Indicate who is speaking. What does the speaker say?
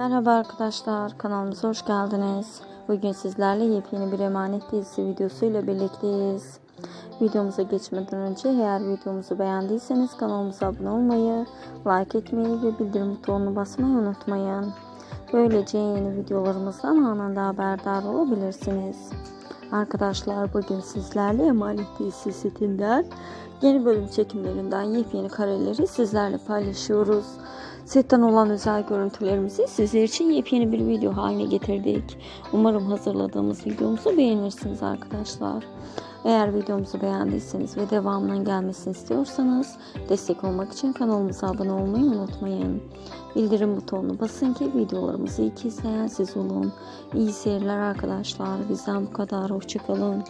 Speaker 1: Merhaba arkadaşlar, kanalımıza hoş geldiniz. Bugün sizlerle yepyeni bir emanet dizisi videosuyla birlikteyiz. Videomuza geçmeden önce eğer videomuzu beğendiyseniz kanalımıza abone olmayı, like etmeyi ve bildirim butonunu basmayı unutmayın. Böylece yeni videolarımızdan anında haberdar olabilirsiniz. Arkadaşlar bugün sizlerle Emanet dizisi setinden yeni bölüm çekimlerinden yepyeni kareleri sizlerle paylaşıyoruz. Setten olan özel görüntülerimizi sizler için yepyeni bir video haline getirdik. Umarım hazırladığımız videomuzu beğenirsiniz arkadaşlar. Eğer videomuzu beğendiyseniz ve devamının gelmesini istiyorsanız destek olmak için kanalımıza abone olmayı unutmayın. Bildirim butonuna basın ki videolarımızı ilk izleyen siz olun. İyi seyirler arkadaşlar. Bizden bu kadar. Hoşçakalın.